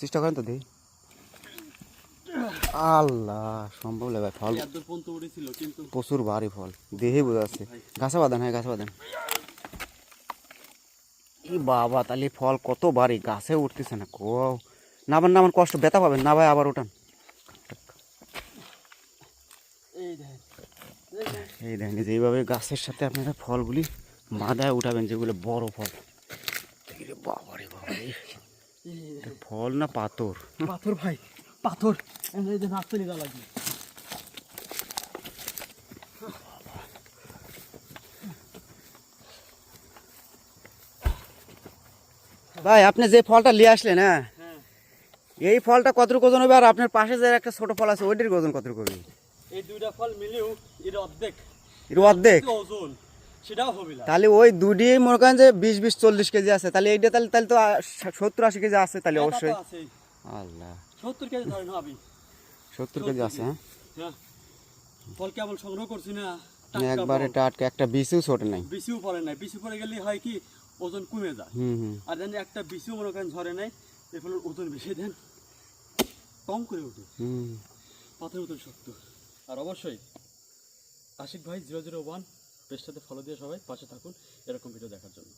চেষ্টা করেন তো দেখি। আল্লাহ সম্ভব লাগে ফল। এত দূর পর্যন্ত উঠেছিল কিন্তু প্রচুর ভারী ফল। দেহে বোঝা যাচ্ছে। গাছে বাঁধান হ্যাঁ গাছে বাঁধান। বাবা তাহলে ফল কত ভারী গাছে উঠতেছে না কো। নামান নামান কষ্ট ব্যথা পাবেন। না ভাই আবার উঠান। এই দেখেন গাছের সাথে আপনারা ফলগুলি মাদায় উঠাবেন যেগুলো বড় ফল। বাবা রে বাবা। ফল না পাথর? পাথর ভাই পাথর। যে লাগবে। ভাই আপনি যে ফলটা নিয়ে আসলেন হ্যাঁ? হ্যাঁ এই ফলটা কতটুকু ওজন হবে? আর আপনার পাশে যে একটা ছোট ফল আছে ওইটির ওজন কতটুকু হবে? এই দুইটা ফল মিলেও এর অর্ধেক। এর অর্ধেক? ওজন। সেটাও হবে তাহলে ওই দুটি মনে করেন যে বিশ বিশ চল্লিশ কেজি আছে। তাহলে এইটা তাহলে তাহলে তো সত্তর আশি কেজি আছে তাহলে অবশ্যই। আল্লাহ। সত্তর কেজি ধরেন সত্তর কেজি আছে হ্যাঁ? হ্যাঁ। ফল কেবল সংগ্রহ করছি না একবারে টাটকা একটা বিসিও ছোট নাই। বিসিও পড়ে নাই। বিসি পড়ে গেলে হয় কি ওজন কমে যায়। আর জানি একটা বিসিও মনে করেন ঝরে নাই এর ফলে ওজন বেশি দেন। কম করে ওঠে। হুম। পাথরের ওজন শক্ত। আর অবশ্যই আশিক ভাই জিরো জিরো ওয়ান পেজটাতে ফলো দিয়ে সবাই পাশে থাকুন এরকম ভিডিও দেখার জন্য।